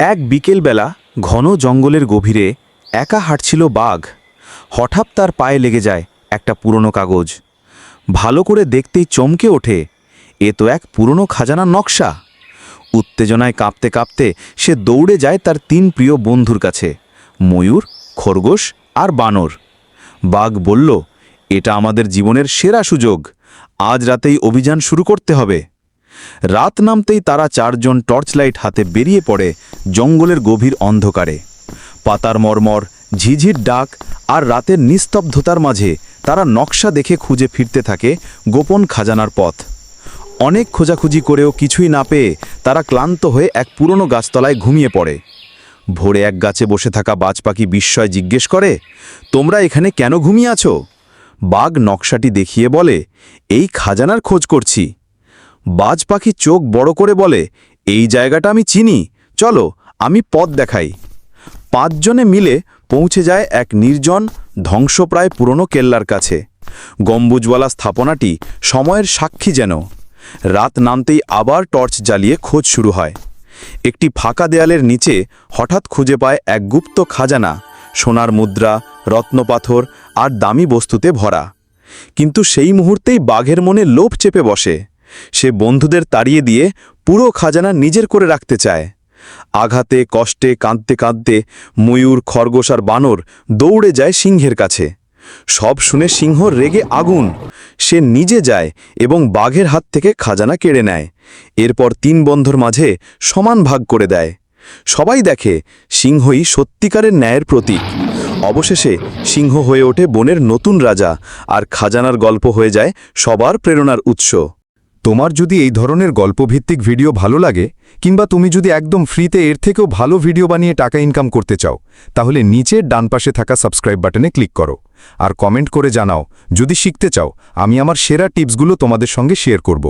এক বিকেলবেলা ঘন জঙ্গলের গভীরে একা হাঁটছিল বাঘ। হঠাৎ তার পায়ে লেগে যায় একটা পুরনো কাগজ। ভালো করে দেখতেই চমকে ওঠে, এ তো এক পুরনো খাজানার নকশা। উত্তেজনায় কাঁপতে কাঁপতে সে দৌড়ে যায় তার তিন প্রিয় বন্ধুর কাছে, ময়ূর, খরগোশ আর বানর। বাঘ বলল, এটা আমাদের জীবনের সেরা সুযোগ। আজ রাতেই অভিযান শুরু করতে হবে। রাত নামতেই তারা চারজন টর্চ লাইট হাতে বেরিয়ে পড়ে জঙ্গলের গভীর অন্ধকারে। পাতার মর্মর, ঝিঝির ডাক আর রাতের নিস্তব্ধতার মাঝে তারা নকশা দেখে খুঁজে ফিরতে থাকে গোপন খাজানার পথ। অনেক খোঁজাখুঁজি করেও কিছুই না পেয়ে তারা ক্লান্ত হয়ে এক পুরনো গাছতলায় ঘুমিয়ে পড়ে। ভোরে এক গাছে বসে থাকা বাজ পাখি বিস্ময় জিজ্ঞেস করে, তোমরা এখানে কেন ঘুমিয়ে আছো? বাঘ নকশাটি দেখিয়ে বলে, এই খাজানার খোঁজ করছি। বাজ পাখি চোখ বড় করে বলে, এই জায়গাটা আমি চিনি। চলো, আমি পথ দেখাই। পাঁচজনে মিলে পৌঁছে যায় এক নির্জন, ধ্বংসপ্রায় পুরনো কেল্লার কাছে। গম্বুজওয়ালা স্থাপনাটি সময়ের সাক্ষী যেন। রাত নামতেই আবার টর্চ জ্বালিয়ে খোঁজ শুরু হয়। একটি ফাঁকা দেয়ালের নিচে হঠাৎ খুঁজে পায় এক গুপ্ত খাজানা, সোনার মুদ্রা, রত্নপাথর আর দামি বস্তুতে ভরা। কিন্তু সেই মুহূর্তেই বাঘের মনে লোভ চেপে বসে। সে বন্ধুদের তাড়িয়ে দিয়ে পুরো খাজানা নিজের করে রাখতে চায়। আঘাতে, কষ্টে, কাঁদতে কাঁদতে ময়ূর, খরগোশ আর বানর দৌড়ে যায় সিংহের কাছে। সব শুনে সিংহ রেগে আগুন। সে নিজে যায় এবং বাঘের হাত থেকে খাজানা কেড়ে নেয়। এরপর তিন বন্ধুর মাঝে সমান ভাগ করে দেয়। সবাই দেখে সিংহই সত্যিকারের ন্যায়ের প্রতীক। অবশেষে সিংহ হয়ে ওঠে বনের নতুন রাজা আর খাজানার গল্প হয়ে যায় সবার প্রেরণার উৎস। তোমার যদি এই ধরনের গল্পভিত্তিক ভিডিও ভালো লাগে, কিংবা তুমি যদি একদম ফ্রিতে এর থেকেও ভালো ভিডিও বানিয়ে টাকা ইনকাম করতে চাও, তাহলে নিচের ডান পাশে থাকা সাবস্ক্রাইব বাটনে ক্লিক করো। আর কমেন্ট করে জানাও, যদি শিখতে চাও, আমি আমার সেরা টিপসগুলো তোমাদের সঙ্গে শেয়ার করব।